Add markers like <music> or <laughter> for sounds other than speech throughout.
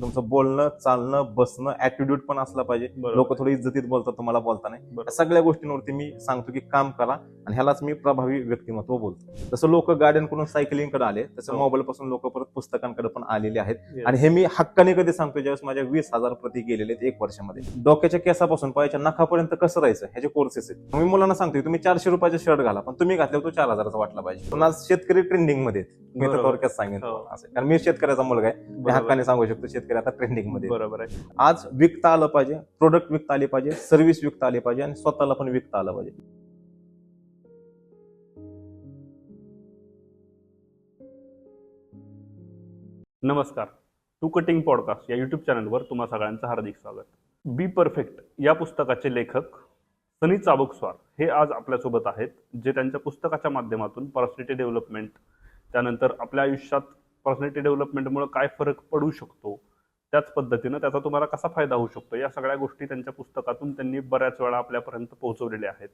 तुमचं बोलणं चालणं बसणं ऍटिट्यूड पण असला पाहिजे. लोक थोडी इज्जतीत बोलतात तुम्हाला बोलता नाही सगळ्या गोष्टींवरती मी सांगतो की काम करा आणि ह्यालाच मी प्रभावी व्यक्तिमत्व बोलतो जसं लोक गाड्यांकडून सायकलिंगकडे आले तसं हो. मोबाईल पासून लोक परत पुस्तकांकडे पण आलेले आहेत. आणि हे मी हक्काने कधी सांगतो ज्यावेळेस माझ्या वीस हजार प्रती गेलेले आहेत एक वर्षामध्ये डोक्याच्या केसापासून पायाच्या नखापर्यंत कसं राहायचं ह्याचे कोर्सेस आहेत मी मुलांना सांगतो तुम्ही चारशे रुपयाचा शर्ट घाला पण तुम्ही घातल्यावर तो चार हजाराचा वाटला पाहिजे पण आज शेतकरी ट्रेंडिंगमध्ये. मी तर. थोडक्यात सांगेन हो. असं कारण मी शेतकऱ्याचा मुलगा आहे. हक्काने सांगू शकतो शेतकरी आता ट्रेंडिंगमध्ये. आहेत. बरोबर आहे. आज विकता आलं पाहिजे प्रोडक्ट विकता आले पाहिजे सर्व्हिस विकता आली पाहिजे आणि स्वतःला पण विकता आलं पाहिजे. नमस्कार. टू कटिंग पॉडकास्ट या युट्यूब चॅनलवर तुम्हा सगळ्यांचं हार्दिक स्वागत. बी परफेक्ट या पुस्तकाचे लेखक सनी चाबुकस्वार हे आज आपल्यासोबत आहेत जे त्यांच्या पुस्तकाच्या माध्यमातून पर्सनॅलिटी डेव्हलपमेंट त्यानंतर आपल्या आयुष्यात पर्सनॅलिटी डेव्हलपमेंटमुळे काय फरक पडू शकतो त्याच पद्धतीनं त्याचा तुम्हाला कसा फायदा होऊ शकतो? या सगळ्या गोष्टी त्यांच्या पुस्तकातून त्यांनी बऱ्याच वेळा आपल्यापर्यंत पोहोचवलेल्या आहेत.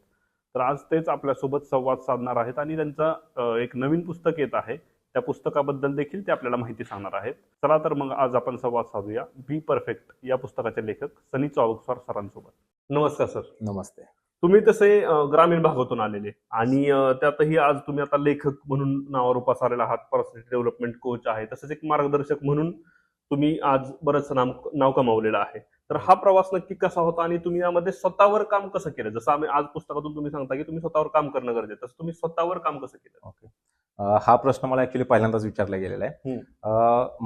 तर आज तेच आपल्यासोबत संवाद साधणार आहेत आणि त्यांचं एक नवीन पुस्तक येत आहे. त्या पुस्तकाबद्दल देखील ते आपल्याला माहिती सांगणार आहेत. चला तर मग आज आपण संवाद साधूया. बी परफेक्ट या पुस्तकाचे लेखक सनी चावकस्वार सरांसोबत. नमस्कार सर. नमस्ते. तुम्ही तसे ग्रामीण भागातून आलेले आणि त्यातही आज तुम्ही आता लेखक म्हणून नावावर उपास आलेला आहात. पर्सनॅलिटी डेव्हलपमेंट कोच आहे. तसंच एक मार्गदर्शक म्हणून तुम्ही आज बरंच नाम नाव कमावलेलं आहे. तर हा प्रवास नक्की कसा होता आणि तुम्ही यामध्ये स्वतःवर काम कसं केलं? जसं आम्ही आज पुस्तकातून तुम्ही सांगता की तुम्ही स्वतःवर काम करणं गरजेचं तसं तुम्ही स्वतःवर काम कसं केलं? ओके हा प्रश्न मला ऍक्च्युली पहिल्यांदाच विचारला गेलेला आहे.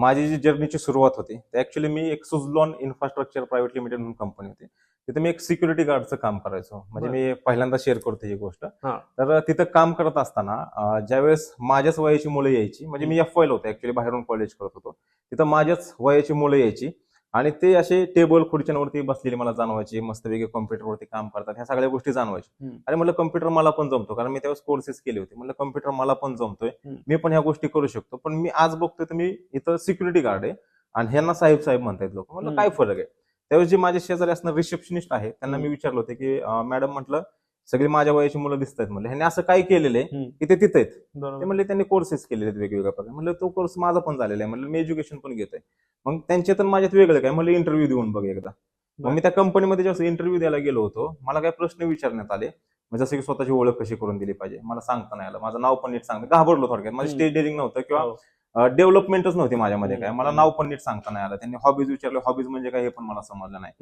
माझी जी जर्नीची सुरुवात होती ते ऍक्च्युली मी एक सुझलॉन इन्फ्रास्ट्रक्चर प्रायव्हेट लिमिटेड म्हणून कंपनी होती. तिथे मी एक सिक्युरिटी गार्डचं काम करायचो म्हणजे. मी पहिल्यांदा शेअर करतो ही गोष्ट. तर तिथं काम करत असताना ज्यावेळेस माझ्याच वयाची मुलं यायची म्हणजे मी एफ वायला होतो ऍक्च्युली बाहेरून कॉलेज करत होतो तिथं माझ्याच वयाची मुलं यायची आणि ते असे टेबल खुर्च्यांवरती बसलेली मला जाणवायची मस्तपैकी कॉम्प्युटरवरती काम करतात ह्या सगळ्या गोष्टी जाणवायच्या हम्म. अरे म्हणलं कम्प्युटर मला पण जमतो कारण मी त्यावेळेस कोर्सेस केले होते म्हणलं कम्प्युटर मला पण जमतोय. मी पण ह्या गोष्टी करू शकतो पण मी आज बघतोय तर मी इथं सिक्युरिटी गार्ड आहे आणि ह्यांना साहेब साहेब म्हणतायत लोक हम्म. काय फरक आहे त्यावेळेस जे माझे शेजारी असणार रिसेप्शनिस्ट आहे त्यांना मी. विचारलं होतं की मॅडम म्हटलं सगळी माझ्या वयाची मुलं दिसत आहेत म्हणलं. ह्यांनी असं काय केलेलं आहे. की ते तिथे आहेत. ते म्हणले त्यांनी कोर्सेस केलेले आहेत वेगवेगळ्या प्रकारे. म्हणलं तो कोर्स माझा पण झालेला आहे. म्हणलं मी एज्युकेशन पण घेतोय. मग त्यांचे तर माझ्यात वेगळं काय? म्हणलं इंटरव्ह्यू देऊन बघ एकदा. मग मी त्या कंपनीमध्ये जेव्हा इंटरव्ह्यू द्यायला गेलो होतो मला काही प्रश्न विचारण्यात आले. जसं की स्वतःची ओळख कशी करून दिली पाहिजे? मला सांगता नाही आलं. माझं नाव पण नीट सांगतं घाबरलो थोडक्यात. माझं. स्टेज डेअरिंग नव्हतं किंवा हो. डेव्हलपमेंटच नव्हती माझ्यामध्ये काय. मला नाव पण नीट सांगता नाही आलं. त्यांनी हॉबीज विचारले. हॉबीज म्हणजे काय हे पण मला समजलं नाही.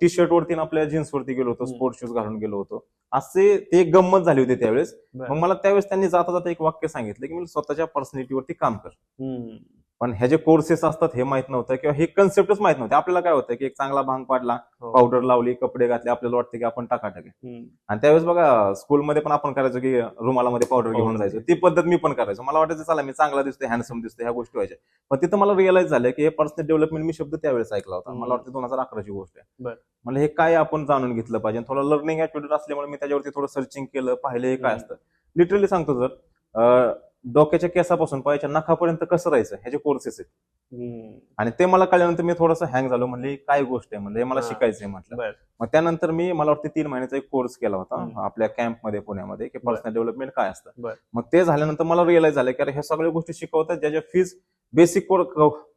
टी शर्ट वरती आपल्या जीन्स वरती गेलो होतो. स्पोर्ट्स शूज घालून गेलो होतो. असे ते एक गंमत झाली होती त्यावेळेस. मग मला त्यावेळेस त्यांनी जाता जाता एक वाक्य सांगितलं की मी स्वतःच्या पर्सनॅलिटीवरती काम कर. पण ह्याचे कोर्सेस असतात हे माहीत नव्हतं किंवा हे कन्सेप्टच माहीत नव्हते आपल्याला काय होतं की एक चांगला भांग पाडला हो. पावडर लावली कपडे घातले आपल्याला वाटतं की आपण टाकाटक आहे हम्म. आणि त्यावेळेस बघा स्कूलमध्ये पण आपण करायचो की रुमालामध्ये पावडर घेऊन Powder. जायचो ती पद्धत मी पण करायचो मला वाटायचं चला मी चांगला दिसतोय हँडसम दिसतोय ह्या गोष्टी व्हायच्या पण तिथं मला रिअलाइज झालं की हे पर्सनल डेव्हलपमेंट मी शब्द त्यावेळेस ऐकला होता. मला वाटतं दोन हजार अकराची गोष्ट आहे. म्हणजे हे काय आपण जाणून घेतलं पाहिजे थोडं लर्निंग ऍक्टिव्हिटी असल्यामुळे मी त्याच्यावरती थोडं सर्चिंग केलं पाहिलं हे काय. असतं लिटरली सांगतो जर डोक्याच्या केसापासून पायाच्या नखापर्यंत कसं राहायचं ह्याचे कोर्सेस आहेत. आणि ते मला कळल्यानंतर मी थोडंसं हँग झालो म्हणले काय गोष्ट आहे म्हणजे हे मला. शिकायचंय म्हटलं. मग त्यानंतर मी मला वाटतं तीन महिन्याचा एक कोर्स केला होता. आपल्या कॅम्पमध्ये पुण्यामध्ये की. पर्सनल डेव्हलपमेंट काय असतं. मग ते झाल्यानंतर मला रिअलाइज झालं की अरे ह्या सगळ्या गोष्टी शिकवतात ज्याच्या fees basic course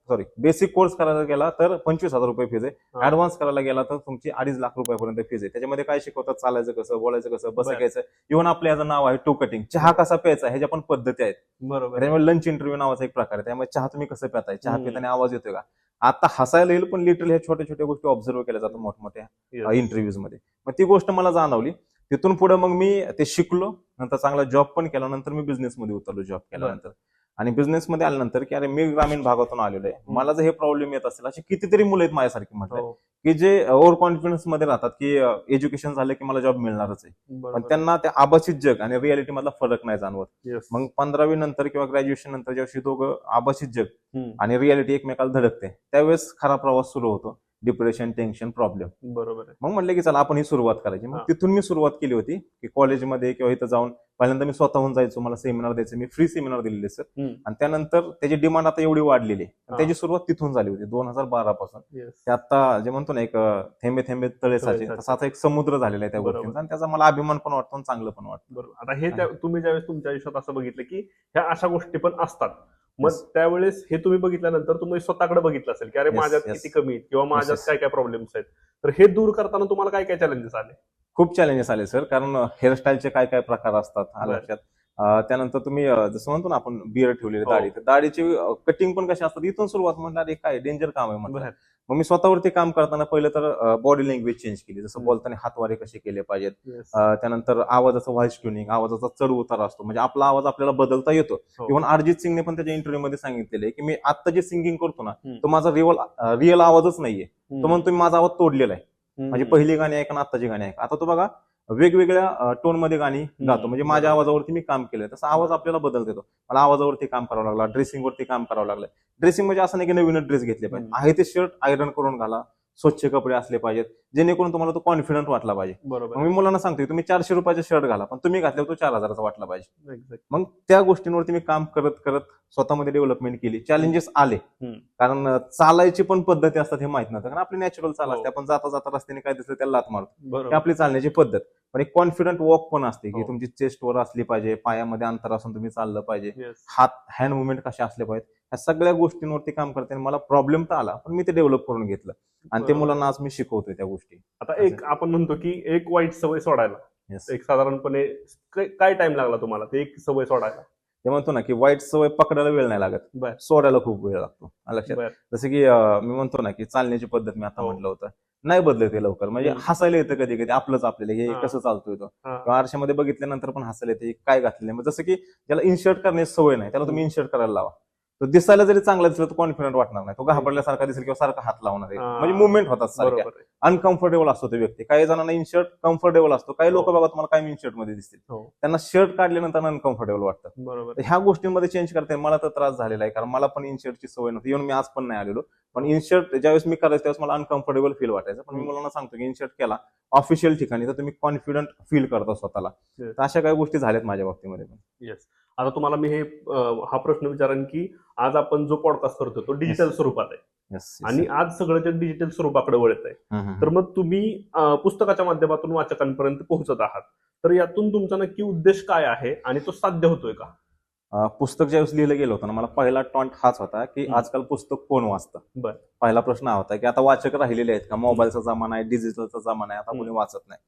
sorry basic course करायला गेला तर पंचवीस हजार रुपये फीज आहे. ऍडव्हान्स करायला गेला तर तुमची अडीच लाख रुपयापर्यंत फीज आहे. त्याच्यामध्ये काय शिकवतात? चालायचं कसं बोलायचं कसं बरं. बसायचं इव्हन आपलं याचं नाव आहे टू कटिंग चहा कसा प्यायचा? ह्याच्या पण पद्धती आहेत. बरोबर. त्यामुळे लंच इंटरव्ह्यू नावाचा एक प्रकार आहे. त्यामुळे चहा तुम्ही कसं पिताय? चहा. पिताना आवाज येतोय का? आता हसायला येईल पण लिटरली ह्या छोट्या छोट्या गोष्टी ऑब्झर्व केल्या जातात मोठमोठ्या. इंटरव्ह्यूजमध्ये. मग ती गोष्ट मला जाणवली. तिथून पुढे मग मी ते शिकलो नंतर चांगला जॉब पण केला नंतर मी बिझनेस मध्ये उतरलो जॉब केल्यानंतर. आणि बिझनेस मध्ये आल्यानंतर की अरे मी ग्रामीण भागातून आलेलो आहे. मला जर हे प्रॉब्लेम येत असेल अशी कितीतरी मुलं आहेत माझ्यासारखी म्हटलं हो. की जे ओव्हर कॉन्फिडन्समध्ये राहतात की एज्युकेशन झालं की मला जॉब मिळणारच आहे पण. त्यांना त्या आभासित जग आणि रियालिटी मधला फरक नाही जाणवत. मग पंधरावी नंतर किंवा ग्रॅज्युएशन नंतर जेव्हा दोघं आभासित जग. आणि रियालिटी एकमेकाला धडकते त्यावेळेस खरा प्रवास सुरू होतो डिप्रेशन टेन्शन प्रॉब्लेम. बरोबर आहे. मग म्हणलं की चला आपण ही सुरुवात करायची. मग. तिथून मी सुरुवात केली होती की कॉलेजमध्ये किंवा इथं जाऊन पहिल्यांदा मी स्वतःहून जायचो. मला सेमिनार द्यायचे. मी फ्री सेमिनार दिलेले सर. आणि त्यानंतर त्याची डिमांड आता एवढी वाढलेली त्याची सुरुवात तिथून झाली होती दोन हजार बारा पासून. आता जे म्हणतो ना एक थेंबे थेंबे तळे साचे. तसा आता एक समुद्र झालेला आहे त्या. गोष्टींचा. आणि त्याचा मला अभिमान पण वाटतो आणि चांगलं पण वाटतं. बरोबर. आता हे तुम्ही ज्यावेळेस तुमच्या आयुष्यात असं बघितलं की ह्या अशा गोष्टी पण असतात. मग. त्यावेळेस हे तुम्ही बघितल्यानंतर तुम्ही स्वतःकडे बघितलं असेल की अरे माझ्यात. किती कमी आहेत किंवा माझ्यात. काय काय प्रॉब्लेम्स आहेत तर हे दूर करताना तुम्हाला काय काय चॅलेंजेस आले खूप चॅलेंजेस आले सर कारण हेअरस्टाईलचे काय काय प्रकार असतात. लक्षात त्यानंतर तुम्ही जसं म्हणतो ना आपण बिअर ठेवलेली हो. दाढी. तर दाढीची कटिंग पण कशी असतात? इथून सुरुवात म्हणणार हे काय? डेंजर काम आहे. मग मी स्वतःवरती काम करताना पहिलं तर बॉडी लँग्वेज चेंज केली. जसं. बोलताना हातवारे कसे केले पाहिजेत? त्यानंतर आवाजाचं व्हॉइस ट्युनिंग आवाजाचा चढ उतार असतो. म्हणजे आपला आवाज आपल्याला बदलता येतो. हो. इव्हन अरिजित सिंगने पण त्याच्या इंटरव्ह्यू मध्ये सांगितलेलं की मी आता जे सिंगिंग करतो ना. तो माझा रिअल रिअल आवाजच नाहीये. तो म्हणतो मी माझा आवाज तोडलेला आहे. म्हणजे पहिली गाणी ऐका आत्ताची गाणी ऐका. आता तो बघा वेगवेगळ्या टोनमध्ये गाणी गातो. म्हणजे माझ्या आवाजावरती मी काम केलंय. तसा आवाज आपल्याला बदलत येतो. मला आवाजावरती काम करावं लागला ड्रेसिंग वरती काम करावं लागलं. ड्रेसिंग म्हणजे असं नाही की नवीनच ड्रेस घेतले पाहिजे. आहे ते शर्ट आयरन करून घाला स्वच्छ कपडे असले पाहिजेत जेणेकरून तुम्हाला तो कॉन्फिडंट वाटला पाहिजे. बरोबर. मी मुलांना सांगतोय तुम्ही चारशे रुपयाचा शर्ट घाला पण तुम्ही घातल्यावर तो चार हजाराचा वाटला पाहिजे. मग त्या गोष्टींवरती मी काम करत करत स्वतःमध्ये डेव्हलपमेंट केली. चॅलेंजेस आले. कारण चालायची पण पद्धती असतात हे माहीत नव्हतं. कारण आपली नॅचरल चाल हो. असते आपण जाता जाता रस्त्याने काय दिसलं त्याला लात मारतो. आपली चालण्याची पद्धत. पण एक कॉन्फिडंट वॉक पण असते की हो. तुमची चेस्ट वर असली पाहिजे पायामध्ये अंतर असून तुम्ही चाललं पाहिजे. हात हँड मुवमेंट कसे असले पाहिजेत ह्या सगळ्या गोष्टींवरती काम करताना मला प्रॉब्लेम तर आला पण मी ते डेव्हलप करून घेतलं. आणि ते. मुलांना आज मी शिकवतोय त्या गोष्टी. आता एक आपण म्हणतो की एक वाईट सवय सोडायला. एक साधारणपणे काय- टाइम लागला तुम्हाला ते एक सवय सोडायला? ते म्हणतो ना की वाईट सवय पकडायला वेळ नाही लागत. सोडायला खूप वेळ लागतो. लक्षात? जसं की मी म्हणतो ना की चालण्याची पद्धत मी आता हो. म्हटलं होतं. नाही बदलते लवकर म्हणजे. हसायला येतं कधी कधी आपलंच आपल्याला हे हा. कसं चालतोय तो हा. किंवा आरशामध्ये बघितल्यानंतर पण हसायला येते काय घातलेलं. मग जसं की ज्याला इन्शर्ट करण्याची सवय नाही त्याला तुम्ही इन्शर्ट करायला लावा तो दिसायला जरी चांगला दिसला तर कॉन्फिडंट वाटणार नाही. तो घाबरल्यासारखा दिसेल किंवा सारखा हात लावणार आहे. म्हणजे मुवमेंट होतात सारख्या. अनकम्फर्टेबल असतो तो व्यक्ती. काही जणांना इन्शर्ट कम्फर्टेबल असतो. काही लोक हो. बघा तुम्हाला काय इन्शर्टमध्ये दिसतील. हो. त्यांना शर्ट काढल्यानंतर अनकम्फर्टेबल वाटतं. बरोबर. तर ह्या गोष्टींमध्ये चेंज करते मला तर त्रास झालेला आहे. कारण मला पण इन्शर्टची सवय नव्हती. इव्हन मी आज पण नाही आलेलो. पण इन्शर्ट ज्यावेळेस मी करायचं त्यावेळेस मला अनकम्फर्टेबल फील वाटायचं. पण मी. मुलांना सांगतो की इन्शर्ट केला. ऑफिशियल ठिकाणी. तर तुम्ही कॉन्फिडंट फील करता स्वतःला. तर अशा काही गोष्टी झाल्यात माझ्या बाबतीमध्ये. पण येस आता तुम्हाला मी हे हा प्रश्न विचारेन की आज आपण जो पॉडकास्ट करतो तो डिजिटल स्वरूपात आहे आणि. आज सगळं जे डिजिटल स्वरूपाकडे वळत आहे. तर मग तुम्ही पुस्तकाच्या माध्यमातून वाचकांपर्यंत पोहोचत आहात तर यातून तुमचा नक्की उद्देश काय आहे आणि तो साध्य होतोय का पुस्तक ज्यावेळेस लिहिलं गेलं होतं ना मला पहिला टॉन्ट हाच होता की. आजकाल पुस्तक कोण वाचतं बर. पहिला प्रश्न हा होता की आता वाचक राहिलेले आहेत का मोबाईलचा जमाना आहे डिजिटलचा जमाना आहे आता कोणी. वाचत नाही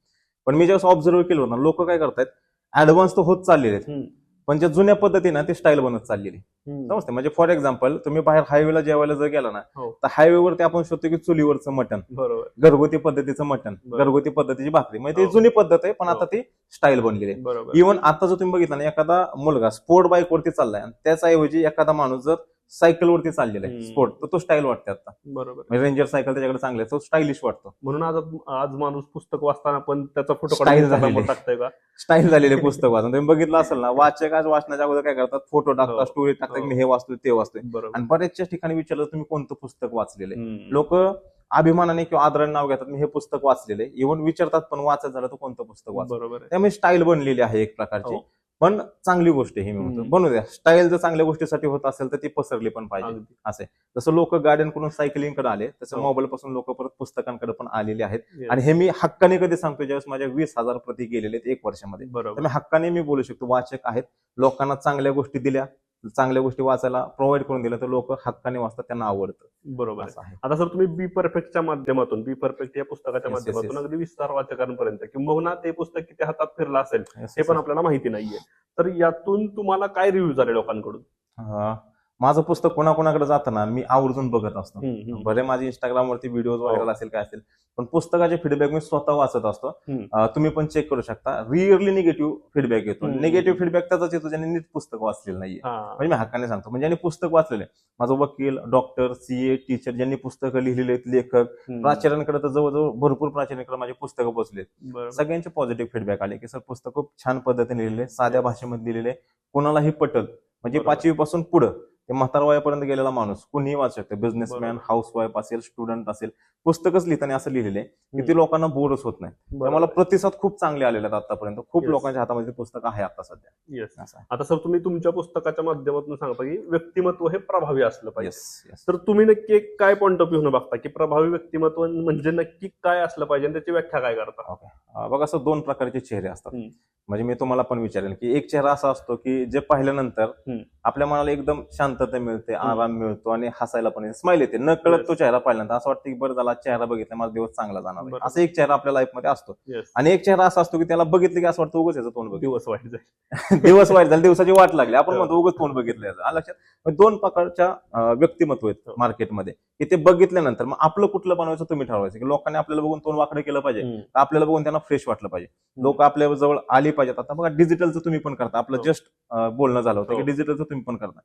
पण मी ज्यावेळेस ऑब्झर्व केलं होतं लोक काय करतायत ऍडव्हान्स तर होत चाललेले आहेत ज्या जुन्या पद्धतीनं ते स्टाईल बनत चाललेली. समजते म्हणजे फॉर एक्झाम्पल तुम्ही बाहेर हायवेला जेवायला जर गेला ना हो. तर हायवेवरती आपण शोधतो की चुलीवरचं मटण बरोबर घरगुती पद्धतीचं मटण बरं. घरगुती पद्धतीची भाकरी म्हणजे ती हो. जुनी पद्धत आहे पण हो. आता ती स्टाईल बनलेली आहे बरोबर इव्हन आता जर तुम्ही बघितलं ना एखादा मुलगा स्पोर्ट बाईक वरती चाललाय आणि त्याच्याऐवजी एखादा माणूस जर सायकल वरती चाललेला आहे. स्पोर्ट तर तो स्टाईल वाटते आता. बरोबर. म्हणजे रेंजर सायकल त्याच्याकडे चांगले आहे, तो स्टाईलिश वाटतो. म्हणून आज आज माणूस पुस्तक वाचताना पण त्याचा फोटो वर टाकतोय का? स्टाईल झालेले पुस्तक वाचून. तुम्ही बघितलं असेल ना वाचक आज वाचण्याच्या अगोदर काय करतात? फोटो हो. टाकतात स्टोरी टाकतात हो. मी हे वाचतोय ते वाचतोय. आणि बऱ्याचशा ठिकाणी विचारलं तुम्ही कोणतं पुस्तक वाचलेलं आहे. लोक अभिमानाने किंवा आदराने नाव घेतात मी हे पुस्तक वाचलेले इव्हन विचारतात पण वाचत झालं तर कोणतं पुस्तक वाच बरोबर त्यामुळे स्टाईल बनलेली आहे एक प्रकारची. हो. पण चांगली गोष्ट आहे ही मी म्हणतो. बनू द्या. स्टाईल जर चांगल्या गोष्टीसाठी होत असेल तर ती पसरली पण पाहिजे. असे जसं लोक गाड्यांकडून सायकलिंगकडे आले तसं हो. मोबाईल पासून लोक परत पुस्तकांकडे पण आलेले आहेत. आणि हे मी हक्काने कधी सांगतो ज्यावेळेस माझ्या वीस हजार प्रती गेलेले आहेत एक वर्षामध्ये. मी हक्काने मी बोलू शकतो वाचक आहेत. लोकांना चांगल्या गोष्टी दिल्या. चांगल्या गोष्टी वाचायला प्रोव्हाइड करून दिल्या तर लोक हक्काने वाचतात त्यांना आवडतं बरोबर आहे. असं आहे आता सर तुम्ही बी परफेक्टच्या माध्यमातून बी परफेक्ट या पुस्तकाच्या Yes, yes, माध्यमातून. अगदी विस्तार वाचकांपर्यंत किंबहुना ते पुस्तक किती हातात फिरलं असेल हे पण. आपल्याला माहिती नाहीये तर यातून तुम्हाला काय रिव्ह्यू आले लोकांकडून अं, माझं पुस्तक कोणाकोणाकडे जाताना मी आवर्जून बघत असतो. भले माझे इंस्टाग्राम वरती व्हिडिओ व्हायरल. असेल काय असेल पण पुस्तकाचे फीडबॅक मी स्वतः वाचत असतो तुम्ही पण चेक करू शकता रिअरली निगेटिव्ह फीडबॅक येतो. निगेटिव्ह फीडबॅक त्याचाच येतो ज्यांनी नीट पुस्तक वाचलेलं नाहीये. म्हणजे मी हक्काने सांगतो म्हणजे ज्यांनी पुस्तक वाचलेले माझं वकील डॉक्टर सीए टीचर ज्यांनी पुस्तकं लिहिलेली आहेत लेखक. प्राचार्यांकडे तर जवळजवळ भरपूर प्राचार्यांकडे माझी पुस्तकं पोहोचलेत. सगळ्यांचे पॉझिटिव्ह फीडबॅक आले की सर पुस्तक खूप छान पद्धतीने लिहिलेले साध्या भाषेमध्ये लिहिलेले कोणालाही पटल म्हणजे. पाचवी पासून पुढं ते म्हातारा वयापर्यंत गेलेला माणूस कुणीही वाचू शकतो बिझनेसमॅन बरोबर. हाऊसवाईफ असेल स्टुडंट असेल पुस्तकच लिहिताना असं लिहिलेलं की. ते लोकांना बोरच होत नाही. मला प्रतिसाद खूप चांगले आलेले आहेत आतापर्यंत खूप. लोकांच्या हातामध्ये पुस्तक आहे आता सध्या आता सर तुम्ही तुमच्या पुस्तकाच्या माध्यमातून सांगता की व्यक्तिमत्व हे प्रभावी असलं पाहिजे तर तुम्ही नक्की एक काय पॉईंट ऑफ व्ह्यू बघता की प्रभावी व्यक्तिमत्व म्हणजे नक्की काय असलं पाहिजे आणि त्याची व्याख्या काय करता बघा असं दोन प्रकारचे चेहरे असतात. म्हणजे मी तुम्हाला पण विचारेल की एक चेहरा असा असतो की जे पाहिल्यानंतर. आपल्या मनाला एकदम शांतता मिळते आराम मिळतो आणि हसायला पण स्माइल येते. न कळत. तो चेहरा पाहिल्यानंतर असं वाटतं की बरं झाला चेहरा बघितला माझा दिवस चांगला जाणार. असं एक चेहरा आपल्या लाईफमध्ये असतो. आणि एक चेहरा असा असतो की त्याला बघितलं की असं वाटतं उगच याचं तोंड बघितलं. दिवस वाईट <laughs> दिवस वाईट झाले दिवसाची वाट लागली. आपण हो. म्हणतो उगच तोंड बघितलं याचं. लक्षात. दोन प्रकारच्या व्यक्तिमत्व आहेत हो. मार्केटमध्ये की ते बघितल्यानंतर मग आपलं कुठलं बनवायचं तुम्ही ठरवायचं. की लोकांनी आपल्याला बघून तोंड वाकडं केलं पाहिजे. आपल्याला बघून त्यांना फ्रेश वाटलं पाहिजे. लोक आपल्या जवळ आली पाहिजेत. आता बघा डिजिटलचं तुम्ही पण करता. आपलं हो. जस्ट बोलणं झालं होतं हो. की डिजिटलचं तुम्ही पण करता.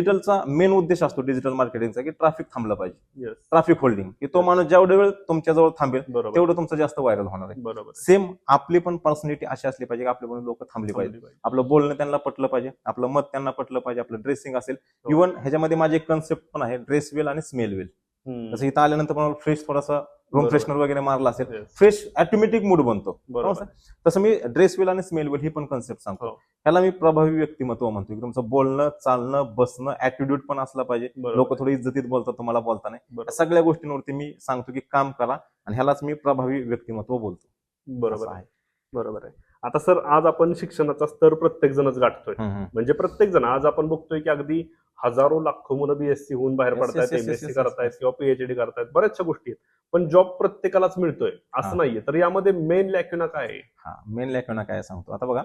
डिजिटलचा मेन उद्देश असतो डिजिटल मार्केटिंगचा की ट्रॅफिक थांबलं पाहिजे ट्रॅफिक होल्डिंग की तो माणूस जेवढा वेळ तुमच्या जवळ थांबेल तेवढं तुमचं जास्त व्हायरल होणार आहे बरोबर. सेम आपली पण पर्सनॅलिटी अशी असली पाहिजे की आपल्या पण लोक थांबली पाहिजे. आपलं बोलणं त्यांना पटलं पाहिजे आपलं मत त्यांना पटलं पाहिजे आपलं ड्रेसिंग असेल हो. इव्हन ह्याच्यामध्ये माझी एक कन्सेप्ट पण आहे ड्रेस वेल आणि स्मेल वेल. जसं इथं आल्यानंतर पण फ्रेश थोडासा रूम. फ्रेशनर वगैरे मारला असेल. फ्रेश ऑटोमॅटिक मूड बनतो बरोबर समजलं? तसं मी ड्रेस वेल आणि स्मेल वेल ही पण कन्सेप्ट सांगतो हो. ह्याला मी प्रभावी व्यक्तिमत्व म्हणतो की तुमचं बोलणं चालणं बसणं ऍटिट्यूड पण असला पाहिजे. लोक थोडी इज्जतीत बोलतात तुम्हाला बोलता नाही सगळ्या गोष्टींवरती मी सांगतो की काम करा आणि ह्यालाच मी प्रभावी व्यक्तिमत्व बोलतो बरोबर आहे. बरोबर आहे आता सर आज आपण शिक्षणाचा स्तर प्रत्येक जणच गाठतोय. म्हणजे प्रत्येक जण आज आपण बघतोय की अगदी हजारो लाखो मुलं बीएससी होऊन बाहेर Yes, पडतायत yes, yes, MSc yes, yes, करतायत yes. किंवा पीएचडी करतायत बऱ्याचशा गोष्टी आहेत पण जॉब प्रत्येकालाच मिळतोय असं हा. नाहीये तर यामध्ये मेन लॅक्युना काय आहे हा मेन लॅकना काय सांगतो आता बघा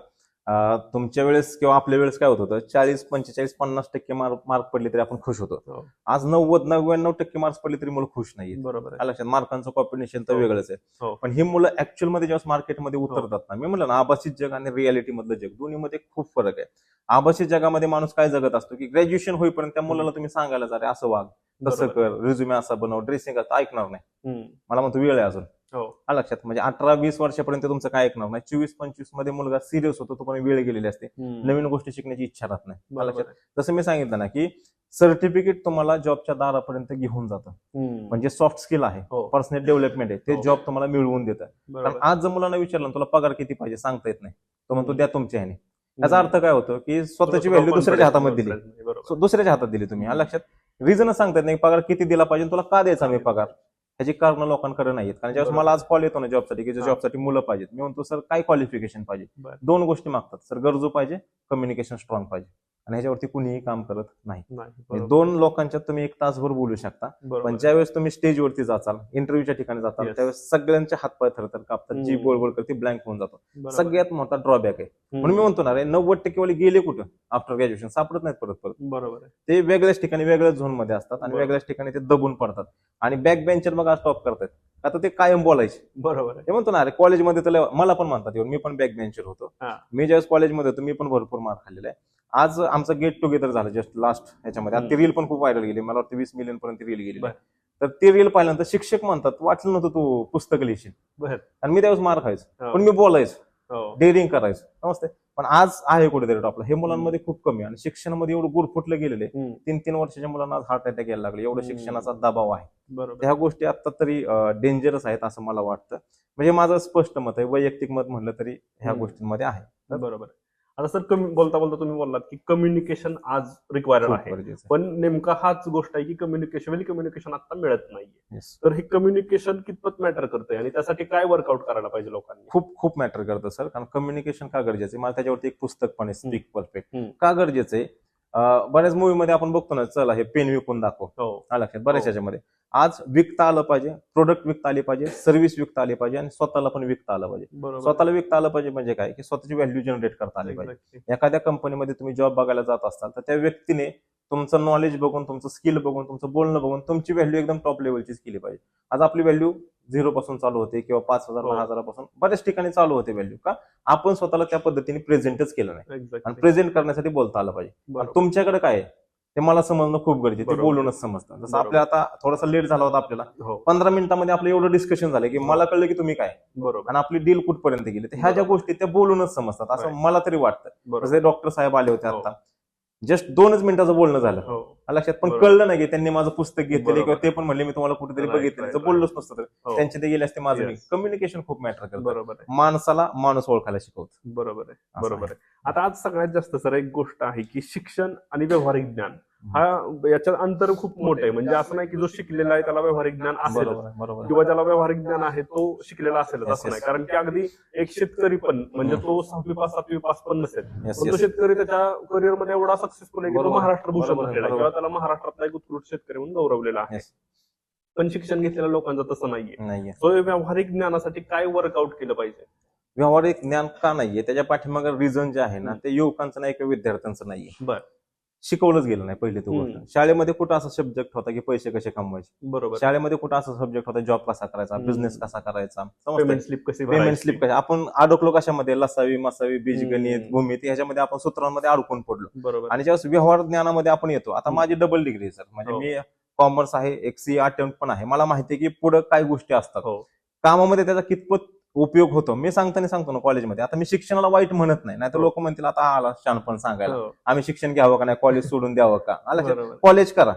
तुमच्या वेळेस किंवा आपल्या वेळेस काय होत होतं चाळीस पंचेचाळीस पन्नास टक्के मार्क मार्क पडले तरी आपण खुश होतो हो. आज नव्वद नव्याण्णव टक्के मार्क्स पडले तरी मुलं खुश नाही बरोबर लक्षात मार्कांचं कॉम्बिनेशन तर हो. वेगळंच आहे हो. पण ही मुलं ऍक्च्युअलमध्ये जेव्हा मार्केटमध्ये उतरतात ना मी म्हणलं ना आभासी जग आणि रियालिटी मधलं जग दोन्हीमध्ये खूप फरक आहे आभासी जगामध्ये माणूस काय जगत असतो की ग्रॅज्युएशन होईपर्यंत त्या मुलाला तुम्ही सांगायला जा असं वाग तसं. कर रिझ्युमे असा बनव ड्रेसिंग असं ऐकणार नाही. मला म्हणतो वेळ आहे अजून हो. लक्षात. म्हणजे अठरा वीस वर्षापर्यंत तुमचं काय ऐकणार नाही. चोवीस पंचवीसमध्ये मुलगा सिरियस होतो तो पण वेळ गेलेली असते. नवीन गोष्टी शिकण्याची इच्छा राहत नाही. लक्षात. जसं मी सांगितलं ना की सर्टिफिकेट तुम्हाला जॉबच्या दारापर्यंत घेऊन जातं. म्हणजे सॉफ्ट स्किल आहे. हो. पर्सनल डेव्हलपमेंट आहे. ते हो. जॉब तुम्हाला मिळवून देतं. कारण आज जर मुलांना विचारलं ना, तुला पगार किती पाहिजे? सांगता येत नाही. तो म्हणतो. द्या तुमच्या ह्याने. त्याचा अर्थ काय होतो की स्वतःची व्हॅल्यू दुसऱ्याच्या हातामध्ये दिली. दुसऱ्याच्या हातात दिली तुम्ही. लक्षात. रिझनच सांगता येत नाही. पगार किती दिला पाहिजे तुला का द्यायचा मी पगार? ह्याची कारण लोकांकडे नाहीत कारण ज्यावेळेस. मला आज कॉल येतो ना जॉबसाठी की. जॉबसाठी मुलं पाहिजेत मी म्हणतो सर काय क्वालिफिकेशन पाहिजे. दोन गोष्टी मागतात सर गरजू पाहिजे कम्युनिकेशन स्ट्रॉंग पाहिजे आणि ह्याच्यावरती कुणीही काम करत नाही म्हणजे. दोन लोकांच्यात तुम्ही एक तासभर बोलू शकता पण. ज्यावेळेस तुम्ही स्टेजवरती जाचाल इंटरव्ह्यूच्या ठिकाणी जाताल. त्यावेळेस सगळ्यांचे हातपाय थरथर कापतात जी गोळ करते ब्लँक होऊन जातो. सगळ्यात मोठा ड्रॉबॅक आहे. म्हणून मी म्हणतो ना रे नव्वद टक्के वाले गेले कुठं आफ्टर ग्रॅज्युएशन सापडत नाहीत परत परत बरोबर ते वेगळ्याच ठिकाणी वेगळ्याच झोनमध्ये असतात आणि. वेगळ्याच ठिकाणी ते दबून पडतात आणि बॅक बेंचर बघा स्टॉप करतात आता ते कायम बोलायचे बरोबर ते म्हणतो ना अरे कॉलेजमध्ये तर लय- मला पण म्हणतात येऊन मी पण बॅक बेंचर होतो. मी ज्यावेळेस कॉलेजमध्ये होतो मी पण भरपूर मार्क खाल्लेला आहे आज आमचं गेट टुगेदर झालं जस्ट लास्ट ह्याच्यामध्ये. आता ती रील पण खूप व्हायरल गेली. मला वाटतं वीस मिलियन पर्यंत रील गेली. बरं. तर ती रील पाहिल्यानंतर शिक्षक म्हणतात वाचलं नव्हतं तू पुस्तक लिहिशील. बर. आणि मी त्यावेळेस मार खायचो. हो. पण मी बोलायचो. हो. डेअरिंग करायचो. समजते पण आज आहे कुठेतरी टॉपला हे मुलांमध्ये खूप कमी आहे. आणि शिक्षणामध्ये एवढं गुरफुटलं गेलेले. हम्म. तीन तीन वर्षाच्या मुलांना आज हार्ट अटॅक यायला लागले. एवढं हम्म. शिक्षणाचा दबाव आहे. बरोबर. ह्या गोष्टी आता तरी डेंजरस आहेत असं मला वाटतं. म्हणजे माझं स्पष्ट मत आहे. वैयक्तिक मत म्हणलं तरी ह्या हम्म. गोष्टींमध्ये आहे. बरोबर. आता सर कमी बोलता बोलता तुम्ही बोललात की कम्युनिकेशन आज रिक्वायर्ड आहे. पण नेमका हाच गोष्ट आहे की कम्युनिकेशन वेल कम्युनिकेशन आता मिळत नाहीये. तर हे कम्युनिकेशन कितपत मॅटर करतंय? आणि त्यासाठी काय वर्कआउट करायला पाहिजे लोकांनी? खूप खूप मॅटर करतं सर. कारण कम्युनिकेशन का गरजेचं आहे? मला त्याच्यावरती एक पुस्तक पण आहे स्पीक परफेक्ट. का गरजेचं आहे? बऱ्याच मूवीमध्ये आपण बघतो ना चला हे पेन विकून दाखव. हो. आलं लक्षात. बऱ्याच हो. ह्याच्यामध्ये आज विकता आलं पाहिजे प्रोडक्ट विकता आली पाहिजे सर्व्हिस विकता आली पाहिजे आणि स्वतःला पण विकता आलं पाहिजे. स्वतःला विकता आलं पाहिजे म्हणजे काय? की स्वतःची व्हॅल्यू जनरेट करता आली पाहिजे. एखाद्या कंपनीमध्ये तुम्ही जॉब बघायला जात असाल तर त्या व्यक्तीने तुमचं नॉलेज बघून तुमचं स्किल बघून तुमचं बोलणं बघून तुमची व्हॅल्यू एकदम टॉप लेवलचीच केली पाहिजे. आज आपली व्हॅल्यू झिरो पासून चालू होते किंवा पाच हजार हो. दहा हजारापासून बऱ्याच ठिकाणी चालू होते व्हॅल्यू का आपण स्वतःला त्या पद्धतीने प्रेझेंटच केलं नाही आणि. प्रेझेंट करण्यासाठी बोलता आलं पाहिजे. तुमच्याकडे काय ते मला समजणं खूप गरजेचं. ते. बोलूनच समजतं जसं. आपल्या आता थोडासा लेट झाला होता आपल्याला हो पंधरा मिनिटांमध्ये आपलं एवढं डिस्कशन झालं की हो. मला कळलं की तुम्ही काय बरोबर आणि आपली डील कुठपर्यंत गेली तर ह्या ज्या. गोष्टी त्या बोलूनच समजतात असं. मला तरी वाटतं जसे डॉक्टर साहेब आले होते. आता जस्ट दोनच मिनिटाचं बोलणं झालं. हो. लक्षात. पण बरोबर. कळलं नाही की त्यांनी माझं पुस्तक घेतलेलं बरोबर. किंवा ते पण म्हणले मी तुम्हाला कुठेतरी Right, बघितलं right, जर बोललोच नसतं तर. हो. त्यांचे ते गेले असते माझं Yes. कम्युनिकेशन खूप मॅटर करतं. बरोबर आहे. माणसाला माणूस ओळखायला शिकवतं. बरोबर आहे. बरोबर आहे. आता आज सगळ्यात जास्त सर एक गोष्ट आहे की शिक्षण आणि व्यावहारिक ज्ञान. हा याच्यात अंतर खूप मोठं आहे म्हणजे असं नाही की जो शिकलेला आहे त्याला व्यावहारिक ज्ञान असेल. किंवा ज्याला व्यावहारिक ज्ञान आहे तो शिकलेला असेलच Yes, असं नाही. कारण की अगदी एक शेतकरी पण म्हणजे तो सहावी पास सातवी पास पण नसेल पण तो. शेतकरी त्याच्या करिअरमध्ये एवढा सक्सेसफुल आहे की तो. महाराष्ट्र भूषण बनलेला. किंवा त्याला महाराष्ट्रातला एक उत्कृष्ट शेतकरी म्हणून गौरवलेला आहे. पण शिक्षण घेतलेल्या लोकांचं तसं नाहीये सो व्यावहारिक ज्ञानासाठी काय वर्कआउट केलं पाहिजे व्यावहारिक ज्ञान का नाहीये त्याच्या पाठीमागे रिझन जे आहे ना. ते युवकांचं नाही किंवा विद्यार्थ्यांचं नाहीये बर शिकवलंच गेलं नाही पहिली ती. गोष्ट. शाळेमध्ये कुठं असा सब्जेक्ट होता की पैसे कसे कमवायचे? बरोबर. शाळेमध्ये कुठं असा सब्जेक्ट होता जॉब कसा करायचा. बिझनेस कसा करायचा? पेमेंट स्लिप कशी पेमेंट? स्लिप कशा? आपण अडकलो कशामध्ये? लसावी मसावी बीजगणित हम्म. भूमिती ह्याच्यामध्ये आपण सूत्रांमध्ये अडकून पडलो. बरोबर. आणि ज्यावेळेस व्यवहार ज्ञानामध्ये आपण येतो आता. माझी डबल डिग्री सर म्हणजे हो. मी कॉमर्स आहे एक सी अटेम्प्ट पण आहे. मला माहिती आहे की पुढे काय गोष्टी असतात. हो. कामामध्ये त्याचा कितपत उपयोग होतो. मी सांगताना सांगतो ना कॉलेजमध्ये आता मी शिक्षणाला वाईट म्हणत नाही. नाहीतर हो. लोक म्हणतील आता आला शहाणपण सांगायला. हो, आम्ही शिक्षण घ्यावं का नाही? कॉलेज सोडून द्यावं का? आला कॉलेज करा.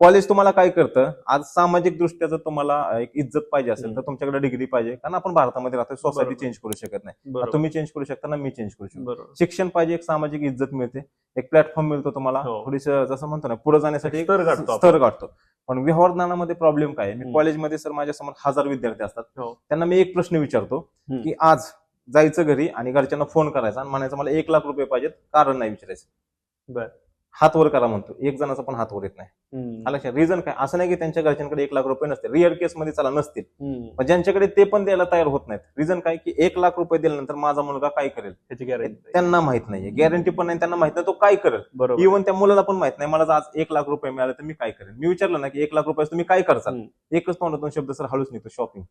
कॉलेज तुम्हाला काय करतं? आज सामाजिक दृष्ट्या जर तुम्हाला एक इज्जत पाहिजे असेल. तर तुमच्याकडे डिग्री पाहिजे. कारण आपण भारतामध्ये राहतो सोसायटी. चेंज करू शकत नाही. तुम्ही चेंज करू शकता ना मी चेंज करू शकतो. शिक्षण पाहिजे एक सामाजिक इज्जत मिळते. एक प्लॅटफॉर्म मिळतो तुम्हाला. हो. थोडीस जसं म्हणतो ना पुढे जाण्यासाठी. स्तर गाठतो. पण व्यवहार ज्ञानामध्ये प्रॉब्लेम काय? मी. कॉलेजमध्ये सर माझ्यासमोर हजार विद्यार्थी असतात हो. त्यांना मी एक प्रश्न विचारतो. की आज जायचं घरी आणि घरच्यांना फोन करायचा आणि म्हणायचं मला एक लाख रुपये पाहिजेत कारण नाही विचारायचं बर. हात वर करा म्हणतो. एक जणाचा पण हात वर येत नाही. लक्षात रिझन काय? असं नाही की त्यांच्या घरच्यांकडे एक लाख रुपये नसते रिअर केसमध्ये चला नसतील. पण ज्यांच्याकडे ते पण द्यायला तयार होत नाहीत. रिझन काय? की एक लाख रुपये दिल्यानंतर माझा मुलगा काय करेल? त्याची गॅरंटी त्यांना माहीत नाहीये. गॅरंटी पण नाही त्यांना माहीत नाही तो काय करेल? बरोबर. इव्हन त्या मुलाला पण माहीत नाही. मला आज एक लाख रुपये मिळाले तर मी काय करेन मी विचारलं ना की एक लाख रुपये तुम्ही काय हम्म. एकच तोंडातून शब्द सर हळूच निघतो शॉपिंग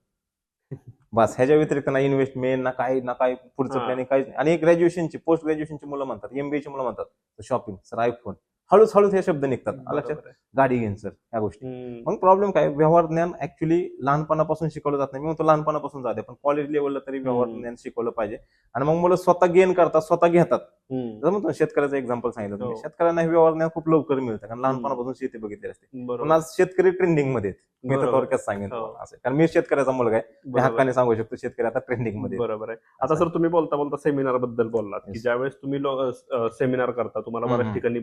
बस ह्याच्या व्यतिरिक्त ना इन्व्हेस्टमेंट ना काय ना काय पुढचं हा. प्लॅनिंग काय आणि ग्रॅज्युएशनची पोस्ट ग्रॅज्युएशनची मुलं म्हणतात एमबीए ची मुलं म्हणतात शॉपिंग सर आयफोन हळूच हळूच हे शब्द निघतात लक्षात बरोबर आहे. गाडी घेईन सर ह्या गोष्टी हम्म. मग प्रॉब्लेम काय व्यवहार ज्ञान ऍक्च्युली लहानपणापासून शिकवलं जात नाही मी म्हणतो लहानपणापासून जाते पण कॉलेज लेवलला तरी व्यवहार हम्म. ज्ञान शिकवलं पाहिजे आणि मग मुलं स्वतः गेन करतात स्वतः घेतात हम्म. जसं म्हणतो ना, शेतकऱ्याचं एक्झाम्पल सांगितलं तुम्ही हो. शेतकऱ्यांना हे व्यवहार ज्ञान खूप लवकर मिळतं कारण लहानपणापासून शेती बघितली असते पण आज शेतकरी ट्रेंडिंगमध्ये आहेत. मी तर. थोडक्यात सांगेन हो. असं कारण मी शेतकऱ्याचा मुलगा आहे मी. हक्काने सांगू शकतो शेतकरी आता ट्रेंडिंगमध्ये. बरोबर आहे आता सर तुम्ही बोलता बोलता सेमिनारबद्दल बोललात की. ज्यावेळेस तुम्ही सेमिनार करता तुम्हाला बऱ्याच ठिकाणी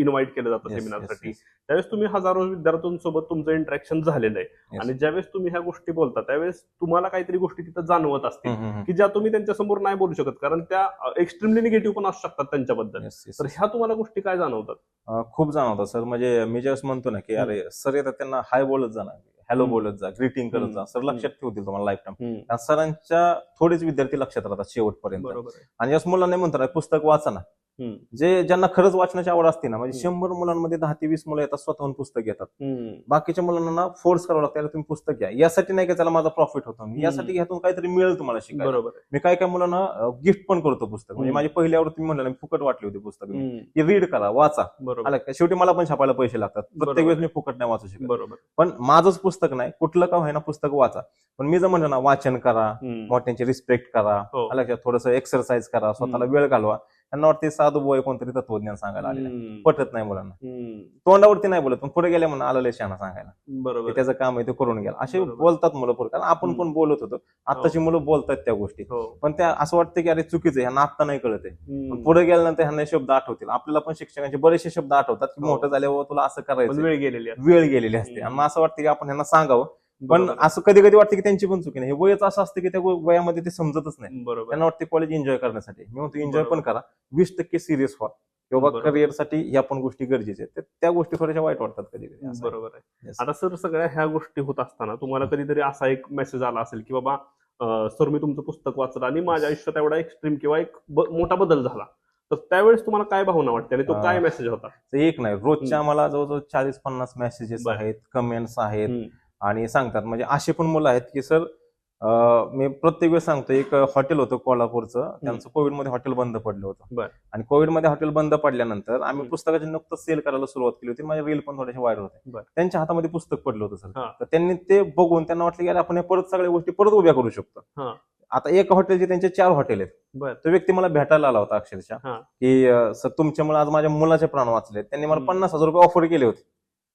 इन्व्हाइट केलं जातं सेमिनारसाठी. त्यावेळेस तुम्ही हजारो विद्यार्थ्यांसोबत तुमचं इंटरॅक्शन झालेलं आहे. आणि ज्यावेळेस तुम्ही ह्या गोष्टी बोलता त्यावेळेस तुम्हाला काहीतरी गोष्टी तिथं जाणवत असतील की ज्या तुम्ही त्यांच्यासमोर नाही बोलू शकत कारण त्या एक्स्ट्रीमली निगेटिव्ह पण असू शकतात त्यांच्याबद्दल तर. ह्या तुम्हाला गोष्टी काय जाणवतात खूप जाणवतं सर म्हणजे मी ज्यावेळेस म्हणतो ना की अरे सर येतात त्यांना हाय बोलत जा ना हॅलो. बोलत जा ग्रीटिंग करत जा. सर लक्षात ठेवतील तुम्हाला लाईफ टाइम. सरांच्या थोडेच विद्यार्थी लक्षात राहतात शेवटपर्यंत आणि याच मुलांना म्हणतात "अरे, पुस्तक वाचा ना. जे ज्यांना खरंच वाचण्याची आवड असते ना म्हणजे. शंभर मुलांमध्ये दहा ते वीस मुलं येतात स्वतःहून पुस्तक घेतात. बाकीच्या मुलांना फोर्स करावं लागतं "अरे, तुम्ही पुस्तक घ्या. यासाठी नाही का त्याला माझा प्रॉफिट होतो. यासाठी ह्यातून काहीतरी मिळेल तुम्हाला शिकायला. बरोबर मी काय काय मुलांना गिफ्ट पण करतो पुस्तक. म्हणजे. माझी पहिली आवड तुम्ही म्हणलं फुकट वाटली होती पुस्तक. की रीड करा वाचा. बरोबर? शेवटी मला पण छापायला पैसे लागतात. बरोबर. प्रत्येक वेळेस मी फुकट नाही वाचू शकत. बरोबर. पण माझंच पुस्तक नाही कुठलं का होईना पुस्तक वाचा. पण मी जर म्हणलं ना वाचन करा. मोठ्यांची रिस्पेक्ट करा. हो. थोडंसं एक्सरसाइज करा स्वतःला वेळ घालवा. त्यांना वाटते साधू बोय कोणतरी तत्वज्ञान सांगायला आलेलं आहे. हम्म. पटत नाही मुलांना हम्म. तोंडावरती नाही बोलत पण पुढे गेल्या म्हणून आलं शहाणा सांगायला बरोबर ते त्याचं काम आहे ते करून घ्या असे बरोबर. बोलतात मुलं पुढे कारण आपण. पण बोलत होतो आताची मुलं बोलतात त्या गोष्टी हो पण त्या असं वाटतं की अरे चुकीचं आहे ह्यांना आत्ता नाही कळत आहे हम्म. पुढे गेल्यानंतर ह्यांना हे शब्द आठवतील आपल्याला पण शिक्षकांचे बरेचसे शब्द आठवतात की हो. मोठं झाल्यावर तुला असं पण करायचं वेळ गेलेली आहे वेळ गेलेली असते. आणि मग असं वाटतं की आपण ह्यांना सांगावं पण. असं कधी कधी वाटतं की त्यांची पण चुकी नाही हे वयच असं असतं की त्या वयामध्ये ते समजतच नाही. बरोबर. त्यांना वाटते कॉलेज एन्जॉय करण्यासाठी. मी म्हणतो एन्जॉय पण. करा. वीस टक्के सिरियस व्हा. किंवा. करिअरसाठी ह्या पण गोष्टी गरजेच्या आहेत. त्या गोष्टी थोड्याशा वाईट वाटतात कधी कधी. बरोबर आहे. आता सर सगळ्या ह्या गोष्टी होत असताना तुम्हाला कधीतरी असा एक मेसेज आला असेल की बाबा सर मी तुमचं पुस्तक वाचलं आणि माझ्या आयुष्यात एवढा एक्स्ट्रीम किंवा एक मोठा बदल झाला. तर त्यावेळेस तुम्हाला काय भावना वाटते आणि तो काय मेसेज होता? एक नाही. रोजच्या आम्हाला जवळजवळ चाळीस पन्नास मेसेजेस. आहेत कमेंट्स आहेत. आणि सांगतात म्हणजे असे पण मुलं आहेत की सर मी प्रत्येक वेळेस सांगतो एक हॉटेल होतं कोल्हापूरचं त्यांचं कोविडमध्ये हॉटेल बंद पडलं होतं. आणि कोविडमध्ये हॉटेल बंद पडल्यानंतर आम्ही. पुस्तकाचे नुकतंच सेल करायला सुरुवात केली होती माझे रील पण थोडेसे व्हायरल होते. त्यांच्या हातामध्ये पुस्तक पडलं होतं सर. तर त्यांनी ते बघून त्यांना वाटलं की आपण हे परत सगळ्या गोष्टी परत उभ्या करू शकतो हा. आता एक हॉटेलचे त्यांचे चार हॉटेल आहेत तो व्यक्ती मला भेटायला आला होता अक्षरशः. की सर तुमच्यामुळे आज माझ्या मुलाचे प्राण वाचले त्यांनी मला. पन्नास हजार रुपये ऑफर केले होते.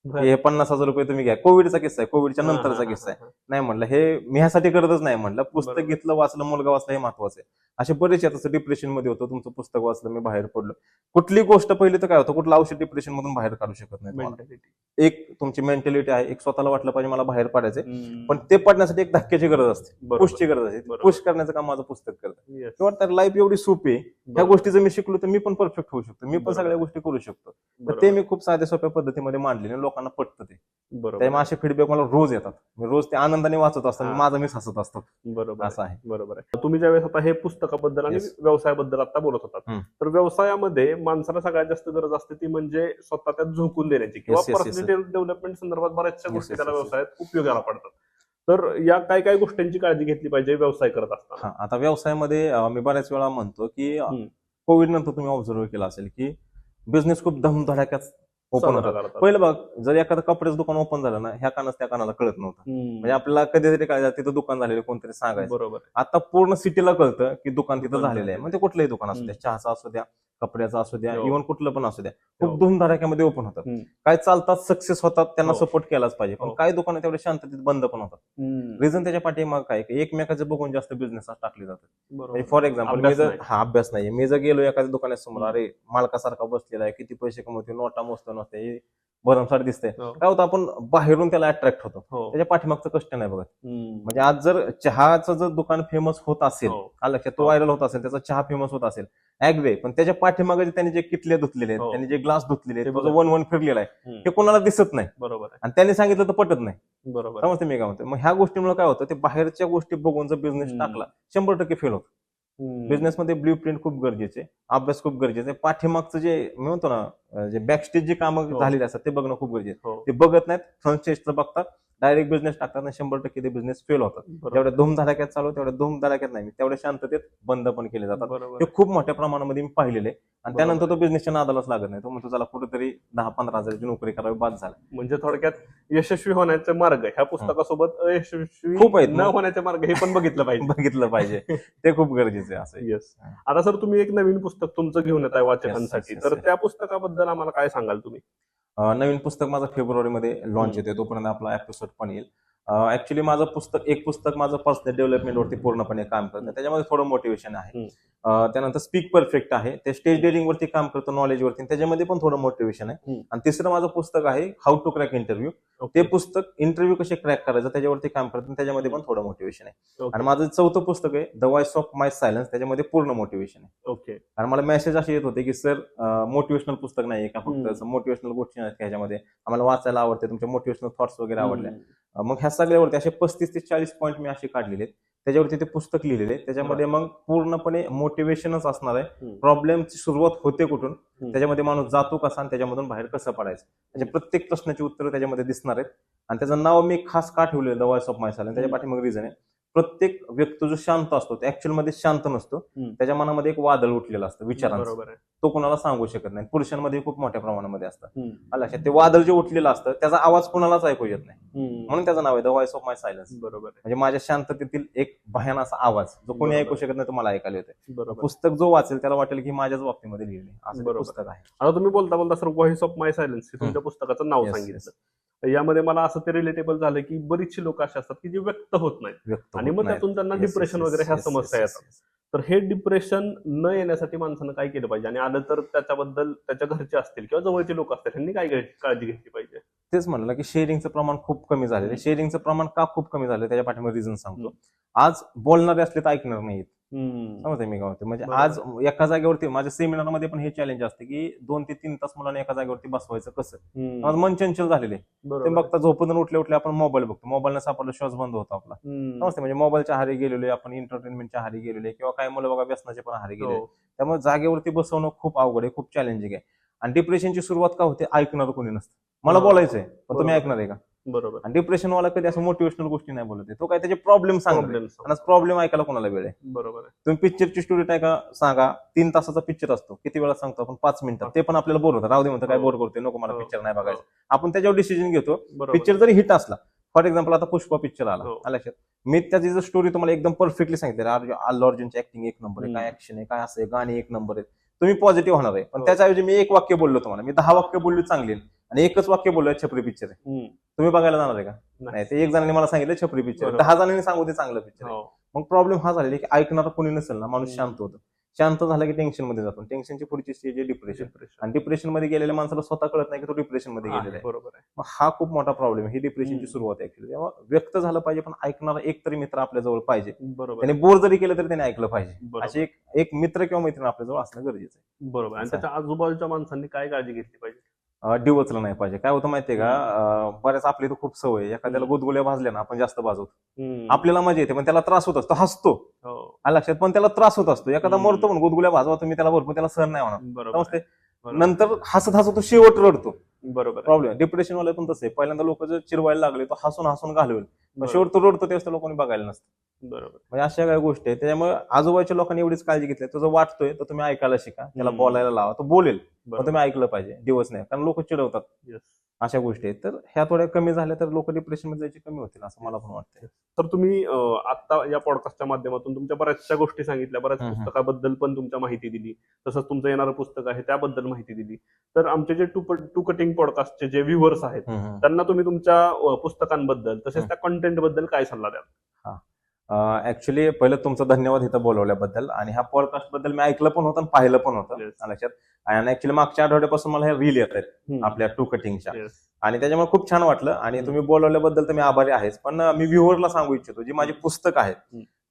हे पन्नास हजार रुपये तुम्ही घ्या कोविडचा किस्सा आहे कोविडच्या नंतरचा किस्सा आहे. नाही म्हणलं हे मी ह्यासाठी करतच नाही म्हणलं पुस्तक. घेतलं वाचलं मुलगा वाचला हे महत्वाचं आहे असे बरेच असं डिप्रेशनमध्ये होतं तुमचं पुस्तक वाचलं मी बाहेर पडलो कुठली गोष्ट पहिली तर काय होतं कुठलं औषध डिप्रेशन मधून बाहेर काढू शकत नाही. एक तुमची मेंटॅलिटी आहे एक स्वतःला वाटलं पाहिजे मला बाहेर पडायचंय हम्म. पण ते पडण्यासाठी एक धक्क्याची गरज असते. पुशची गरज असते. पुश करण्याचं काम माझं पुस्तक करतं. किंवा तर लाईफ एवढी सोपी बरोबर. गोष्टी जर मी शिकलो तर मी पण परफेक्ट होऊ शकतो मी पण. सगळ्या गोष्टी करू शकतो तर. ते मी खूप साध्या सोप्या पद्धतीमध्ये मांडले लोकांना पटतं ते बरोबर त्यामुळे असे फीडबॅक मला रोज येतात मी रोज ते आनंदाने वाचत असतो आणि हा. माझं मीच हसत असतो बरोबर असं आहे बरोबर आहे तुम्ही ज्यावेळेस आता हे पुस्तकाबद्दल आणि Yes. व्यवसायाबद्दल आता बोलत होतात हम्म. तर व्यवसायामध्ये माणसाला सगळ्यात जास्त गरज असते ती म्हणजे स्वतः त्यात झोकून देण्याची किंवा Yes, yes, yes, personality development संदर्भात बऱ्याचशा Yes, गोष्टी yes, त्याला yes, yes. व्यवसायात उपयोगाला पडतात तर या काय काय गोष्टींची काळजी घेतली पाहिजे व्यवसाय करत असताना हा आता व्यवसायामध्ये अं, मी बऱ्याच वेळा म्हणतो की हम्म. कोविड नंतर तुम्ही ऑब्झर्व केला असेल की बिझनेस खूप धमधडाक्यात ओपन होतात. पहिलं बघ जर एखादं कपड्याचं दुकान ओपन झालं ना ह्या कानास त्या कानाला कळत नव्हतं. म्हणजे आपल्याला कधीतरी काय तिथं दुकान झालेलं कोणतरी सांगायचं बरोबर. आता पूर्ण सिटीला कळतं की दुकान तिथं झालेलं आहे म्हणजे कुठलंही दुकान असू द्या. चहाचा असू द्या कपड्याचा असू द्या हो. इव्हन कुठलं पण असू द्या हो. खूप धुमधडाक्यामध्ये ओपन होतात हम्म. काय चालतात सक्सेस होतात त्यांना हो. सपोर्ट केलाच पाहिजे पण हो. काही दुकानं तेवढे शांततेत बंद पण होतात हम्म. रिझन त्याच्या पाठीमाग काय की एकमेकाचं बघून जास्त बिझनेस टाकले जातात बरोबर. फॉर एक्झाम्पल मी अभ्यास जर नाही. हा अभ्यास नाही मी जर गेलो एखाद्या दुकानासमोर हम्म. अरे मालकासारखा बसलेला आहे किती पैसे कमवते नोटा मोजतो नसते हे भरमसाठ दिसतंय हो. काय होतं आपण बाहेरून त्याला अट्रॅक्ट होतो हो. त्याच्या पाठीमागचं कष्ट नाही बघत हम्म. म्हणजे आज जर चहाचं जर दुकान फेमस होत असेल हो. आलं लक्षात तो हो. व्हायरल होत असेल त्याचा चहा फेमस होत असेल ऍग्रे पण त्याच्या पाठीमागे जे त्यांनी जे किटले धुतलेले आहेत हो. त्यांनी जे ग्लास धुतलेले ते आहेत बघा. वन वन फिरलेला आहे हम्म. हे कोणाला दिसत नाही बरोबर आणि त्यांनी सांगितलं तर पटत नाही बरोबर आहे. समजते मी काय म्हणतो मग ह्या गोष्टीमुळे काय होतं ते बाहेरच्या गोष्टी बघून जर बिझनेस हम्म. टाकला शंभर टक्के फेल होतो. बिझनेसमध्ये ब्ल्यू प्रिंट खूप गरजेचे अभ्यास खूप गरजेचे पाठीमागचं जे मी म्हणतो ना जे बॅकस्टेज जे कामं हो. झालेली असतात ते बघणं खूप गरजेचं हो. ते बघत नाहीत फ्रंट स्टेजचं बघतात डायरेक्ट बिझनेस टाकतात आणि शंभर टक्के ते बिझनेस फेल होतात. जेवढ्या धूम धडाक्यात चालू तेवढ्या धूम धडाक्यात नाही. तेवढ्या शांततेत बंद पण केले जातात. बरोबर. ते खूप मोठ्या प्रमाणामध्ये मी पाहिलेले. आणि. त्यानंतर तो बिझनेसच्या नादालाच लागत नाही. तो म्हणतो चला कुठेतरी दहा पंधरा हजाराची नोकरी करावी बाद झाला. म्हणजे थोडक्यात यशस्वी होण्याचे मार्ग ह्या पुस्तकासोबत अयशस्वी खूप आहेत न. होण्याचे मार्ग हे पण बघितलं पाहिजे. <laughs> बघितलं पाहिजे. ते खूप गरजेचं आहे असं. येस आता सर तुम्ही एक नवीन पुस्तक तुमचं घेऊन येत आहे वाचकांसाठी. तर. त्या पुस्तकाबद्दल आम्हाला काय सांगाल तुम्ही? नवीन पुस्तक माझं फेब्रुवारीमध्ये लॉन्च. येते तोपर्यंत आपला एपिसोड पण येईल. ऍक्च्युली माझं पुस्तक एक पुस्तक माझं पर्सनल डेव्हलपमेंटवरती पूर्णपणे काम करतं. त्याच्यामध्ये थोडं मोटिवेशन आहे. त्यानंतर स्पीक परफेक्ट आहे. ते स्टेज डेअरिंग वरती काम करतो नॉलेज वरती. त्याच्यामध्ये पण थोडं मोटिवेशन आहे. आणि तिसरं माझं पुस्तक आहे हाऊ टू क्रॅक इंटरव्ह्यू ते पुस्तक इंटरव्ह्यू कसे क्रॅक करायचं त्याच्यावरती काम करतं. त्याच्यामध्ये पण थोडं मोटिवेशन आहे. आणि माझं चौथं पुस्तक आहे the voice of my silence त्याच्यामध्ये पूर्ण मोटिवेशन आहे. ओके. आणि मला मेसेज असे येत होते की सर मोटिवेशनल पुस्तक नाही का. फक्त? मोटिवेशनल गोष्टी आहेत ह्याच्यामध्ये? आम्हाला वाचायला आवडते. तुमचे मोटिवेशनल थॉट्स वगैरे आवडले. मग ह्या सगळ्यावरती असे पस्तीस ते चाळीस पॉईंट मी असे काढलेले आहेत. त्याच्यावरती ते पुस्तक लिहिलेले. त्याच्यामध्ये मग पूर्णपणे मोटिवेशनच असणार आहे. प्रॉब्लेमची सुरुवात होते कुठून. त्याच्यामध्ये माणूस जातो कसा आणि त्याच्यामधून बाहेर कसं पडायचं म्हणजे प्रत्येक प्रश्नाची उत्तरं त्याच्यामध्ये दिसणार आहेत आणि त्याचं नाव मी खास का ठेवलेलं the voice of my silence त्याच्या. पाठीमागे रिझन आहे प्रत्येक व्यक्ती जो शांत असतो ते ऍक्च्युअलमध्ये शांत नसतो. हम्म. त्याच्या मनामध्ये एक वादळ उठलेलं असतं विचारांचं. बरोबर आहे. तो कोणाला सांगू शकत नाही. पुरुषांमध्ये खूप मोठ्या प्रमाणामध्ये असतं हम्म. आलं लक्षात ते वादळ जे उठलेलं असतं त्याचा आवाज कोणालाच ऐकू येत नाही. हम्म. म्हणून त्याचं नाव आहे the voice of my silence बरोबर म्हणजे माझ्या शांततेतील एक भयान असा आवाज जो कोणी बरोबर. ऐकू शकत नाही तो मला ऐकायला येते बरोबर पुस्तक जो वाचेल त्याला वाटेल की माझ्याच बाबतीमध्ये लिहिले असं ते बरोबर. पुस्तक आहे. आता तुम्ही बोलता बोलता sir voice of my silence हे तुमच्या पुस्तकाचं नाव Yes, सांगितलं. यामध्ये मला असं ते रिलेटेबल झालं की बरीचशी लोक अशी असतात की जी व्यक्त होत नाहीत. व्यक्त आणि मग. त्यातून त्यांना डिप्रेशन वगैरे ह्या समस्या येतात. तर हे डिप्रेशन न येण्यासाठी माणसानं काय केलं पाहिजे? आणि आलं तर त्याच्याबद्दल त्याच्या घरचे असतील किंवा जवळचे लोक असतील त्यांनी काय काळजी घेतली पाहिजे? तेच म्हणलं की शेअरिंगचं प्रमाण खूप कमी झालेलं शेअरिंगचं प्रमाण का खूप कमी झालं त्याच्या पाठीमागे रिझन सांगतो. आज बोलणारे असले तर ऐकणार नाहीत. समजते मी काय म्हणते म्हणजे. आज एका जागेवरती माझ्या सेमिनारमध्ये पण हे चॅलेंज असते की दोन ते तीन तास मुलांना एका जागेवरती बसवायचं कसं. आज मन चंचल झालेले ते बघता झोपून उठले उठले आपण मोबाईल बघतो मोबाईलने सापडला श्वास बंद होतो आपला. समजते म्हणजे मोबाईलच्या हारी गेलेले आपण एंटरटेनमेंटच्या हारी गेलेले किंवा काही मुलं बघा व्यसनाचे पण हारी गेले हो. त्यामुळे जागेवरती बसवणं खूप अवघड आहे खूप चॅलेंजिंग आहे आणि डिप्रेशनची सुरुवात का होते ऐकणार कोणी नसतं मला. बोलायचंय पण तुम्ही. ऐकणार आहे का बरोबर. आणि डिप्रेशन वाला कधी असं मोटिवेशनल गोष्टी नाही बोलत. तो काय त्याचे प्रॉब्लेम सांगणार प्रॉब्लेम आणि प्रॉब्लेम ऐकायला कोणाला वेळ आहे? बरोबर तुम्ही पिक्चरची स्टोरी काय का सांगा. तीन तासाचा पिक्चर असतो. किती वेळा सांगतो आपण? पाच मिनिटात ते पण आपल्याला बोर होतं राहू दे म्हणतं काय हो. बोर करते नको मला हो. पिक्चर नाही बघायचं. आपण त्याच्यावर डिसिजन घेतो. पिक्चर जरी हिट असला फॉर एक्झाम्पल आता पुष्पा पिक्चर आला. हो. आल्या लक्षात. मी त्याची जर स्टोरी तुम्हाला एकदम परफेक्टली सांगितलं. अल्लू अर्जुनची ऍक्टिंग एक नंबर आहे. काय ऍक्शन आहे? काय असं आहे? गाणी एक नंबर आहे तुम्ही पॉझिटिव्ह होणार आहे. पण हो. त्याच्याऐवजी मी एक वाक्य बोललो तुम्हाला. मी दहा वाक्य बोलली चांगली. आणि एकच वाक्य बोलूया छपरी पिक्चर आहे. तुम्ही बघायला जाणार आहे का नाही. ते एक जणांनी मला सांगितलं छपरी पिक्चर. दहा जणांनी सांगू ते चांगलं पिक्चर आहे हो. मग प्रॉब्लेम हा झालेला की ऐकणारा कोणी नसेल ना माणूस. शांत होतो शांत झाला की टेन्शनमध्ये जातो टेन्शनची पुढची स्टेज आहे डिप्रेशन. आणि डिप्रेशनमध्ये गेलेल्या माणसाला स्वतः कळत नाही की तो डिप्रेशनमध्ये गेलेला आहे बरोबर हा खूप मोठा प्रॉब्लेम आहे ही डिप्रेशनची. सुरुवात आहे ऍक्च्युली तेव्हा व्यक्त झालं पाहिजे पण ऐकणारा एक तरी मित्र आपल्या जवळ पाहिजे बरोबर त्याने बोर जरी केलं तरी त्याने ऐकलं पाहिजे. असे एक मित्र किंवा मैत्रीण आपल्या जवळ असणं गरजेचं आहे बरोबर आणि. त्याच्या आजूबाजूच्या माणसांनी काय काळजी घेतली पाहिजे डिवचलं नाही पाहिजे काय होतं माहितीये का बऱ्याच आपली तर खूप सवय. एखाद्याला गुदगुल्या भाजल्या ना आपण जास्त भाजवतो. आपल्याला मजा येते पण त्याला त्रास होत असतो हसतो हो. लक्षात पण त्याला त्रास होत असतो एखादा. मरतो पण गुदगुल्या भाजवा तुम्ही त्याला भरपूर त्याला सहन नाही होणार. समजते. नंतर हसत हसत तो शेवट रडतो. बरोबर. प्रॉब्लेम डिप्रेशन वाले पण तसे पहिल्यांदा लोक जर चिरवायला लागले तो हसून हसून घालवेल. शेवट तो रडतो तेव्हा त्या लोकांनी बघायला नसतं. बरोबर. म्हणजे अशा काही गोष्टी आहेत. त्याच्यामुळे आजूबाजूच्या लोकांनी एवढीच काळजी घेतली. तो जो वाटतोय तर तुम्ही ऐकायला शिका. त्याला. बोलायला लावा. तो बोलेल. तुम्ही ऐकलं पाहिजे. दिवस नाही. कारण लोक चिडवतात. अशा गोष्टी आहेत. तर ह्या थोड्या कमी झाल्या तर लोक डिप्रेशनमध्ये जायचे कमी होतील असं मला पण वाटतं तर तुम्ही आता या पॉडकास्टच्या माध्यमातून तुमच्या बऱ्याचशा गोष्टी सांगितल्या. बऱ्याच. पुस्तकाबद्दल पण तुमच्या माहिती दिली. तसंच तुमचं येणारं पुस्तक आहे त्याबद्दल माहिती दिली. तर आमचे जे टू टू कटिंग पॉडकास्टचे जे व्ह्युअर्स आहेत त्यांना तुम्ही तुमच्या पुस्तकांबद्दल तसेच त्या कंटेंटबद्दल काय सल्ला द्याल? ऍक्च्युली पहिलं तुमचं धन्यवाद इथं बोलवल्याबद्दल आणि ह्या पॉडकास्टबद्दल मी ऐकलं पण होतं आणि पाहिलं पण होतं लक्षात आणि ऍक्च्युली मागच्या आठवड्यापासून मला हे रील येत आहेत. आपल्या टू कटिंगच्या. आणि त्याच्यामुळे खूप छान वाटलं आणि. तुम्ही बोलवल्याबद्दल तर मी आभारी आहेच पण मी व्ह्युअरला सांगू इच्छितो जी माझी पुस्तक आहेत.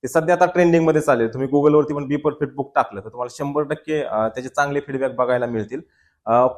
ते सध्या आता ट्रेंडिंगमध्ये चालेल तुम्ही गुगलवरती पण बी परफेक्ट बुक टाकलं तर तुम्हाला शंभर टक्के त्याचे चांगले फीडबॅक बघायला मिळतील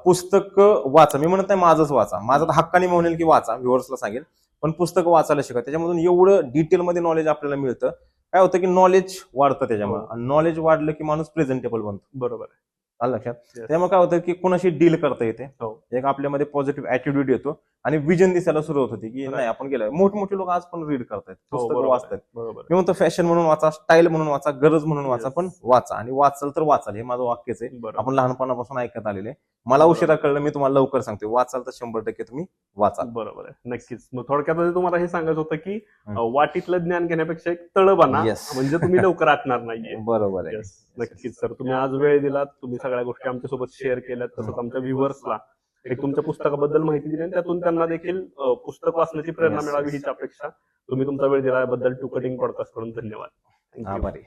पुस्तक वाचा मी म्हणत नाही माझंच वाचा माझा हक्काने म्हणेल की वाचा व्ह्युअर्सला सांगेल पण पुस्तक वाचायला शिका. त्याच्यामधून एवढं डिटेलमध्ये नॉलेज आपल्याला मिळतं. काय होतं की नॉलेज वाढतं त्याच्यामुळे. हो. आणि नॉलेज वाढलं की माणूस प्रेझेंटेबल बनतो. बरोबर आहे. आलं लक्षात. त्यामुळे काय होतं की कोणाशी डील करता येते? हो. एक आपल्यामध्ये पॉझिटिव्ह ऍटिट्यूड येतो. आणि विजन दिसायला सुरुवात होती की. नाही आपण गेलोय मोठमोठे लोक आज पण रीड करतायत पुस्तकं बरोबर वाचतात. मी म्हणतो फॅशन म्हणून वाचा स्टाईल म्हणून वाचा गरज म्हणून वाचा. पण वाचा. आणि वाचाल तर वाचाल. हे माझं वाक्यच आहे. आपण लहानपणापासून ऐकत आलेले मला. उशिरा कळलं मी तुम्हाला लवकर सांगतो वाचाल तर शंभर टक्के तुम्ही वाचाल बरोबर आहे. नक्कीच. मग थोडक्यात तुम्हाला हे सांगायचं होतं की वाटीतलं ज्ञान घेण्यापेक्षा एक तळ बना. म्हणजे तुम्ही लवकर आटणार नाहीये. <laughs> बरोबर आहे. नक्कीच. सर तुम्ही आज वेळ दिलात. तुम्ही सगळ्या गोष्टी आमच्यासोबत शेअर केल्यात तसंच आमच्या व्ह्युअर्सला एक तुमच्या पुस्तकाबद्दल माहिती दिली आणि त्यातून त्यांना देखील पुस्तक वाचण्याची प्रेरणा मिळावी. हीच अपेक्षा. तुम्ही तुमचा वेळ दिल्याबद्दल टू कटिंग पॉडकास्ट करून धन्यवाद. आभारी.